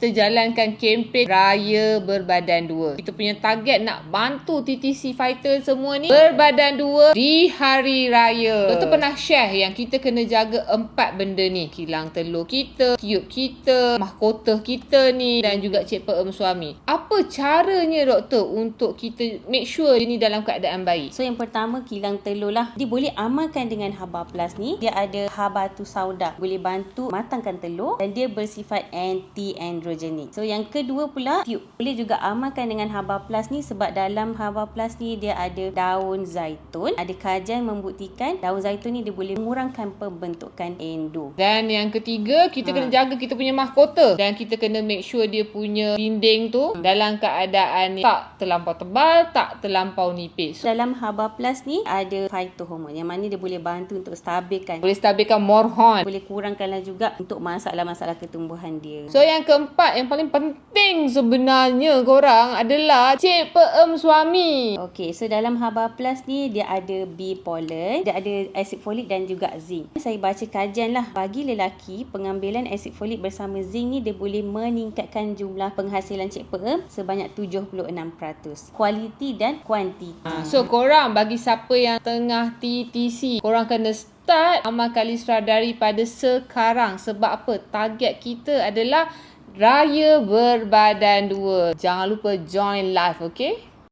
kita jalankan kempen Raya Berbadan Dua. Kita punya target nak bantu TTC fighter semua ni berbadan dua di hari raya. Doktor pernah share yang kita kena jaga empat benda ni. Kilang telur kita, tiup kita, mahkota kita ni dan juga cik peem suami. Apa caranya doktor untuk kita make sure dia ni dalam keadaan baik? So yang pertama kilang telur lah. Dia boleh amalkan dengan Haba Plus ni. Dia ada Habatu Sauda. Boleh bantu matangkan telur dan dia bersifat anti-androgenik. So yang kedua pula tiup. Boleh juga amalkan dengan Haba Plus ni sebab dalam Haba Plus ni dia ada daun zaitun. Ada kajian membuktikan daun zaitun ni dia boleh mengurangkan pembentukan endo. Dan yang ketiga, kita ha. kena jaga kita punya mahkota. Dan kita kena make sure dia punya dinding tu hmm. dalam keadaan tak terlampau tebal, tak terlampau nipis. Dalam Haba Plus ni ada phytohormone yang mana dia boleh bantu untuk stabilkan. Boleh stabilkan morhon. Boleh kurangkanlah juga untuk masalah-masalah ketumbuhan dia. So yang keempat, yang paling penting sebenarnya korang adalah cik peem suami. Okay, so dalam Haba Plus ni dia ada B pollen, dia ada acid folik dan juga zinc. Saya baca kajian lah, bagi lelaki pengambilan acid folik bersama zinc ni dia boleh meningkatkan jumlah penghasilan cik peem sebanyak 76%. Kualiti dan kuantiti. Ha, so korang bagi siapa yang tengah TTC, korang kena start amal kalisra daripada sekarang. Sebab apa? Target kita adalah Raya berbadan dua. Jangan lupa join live, okay?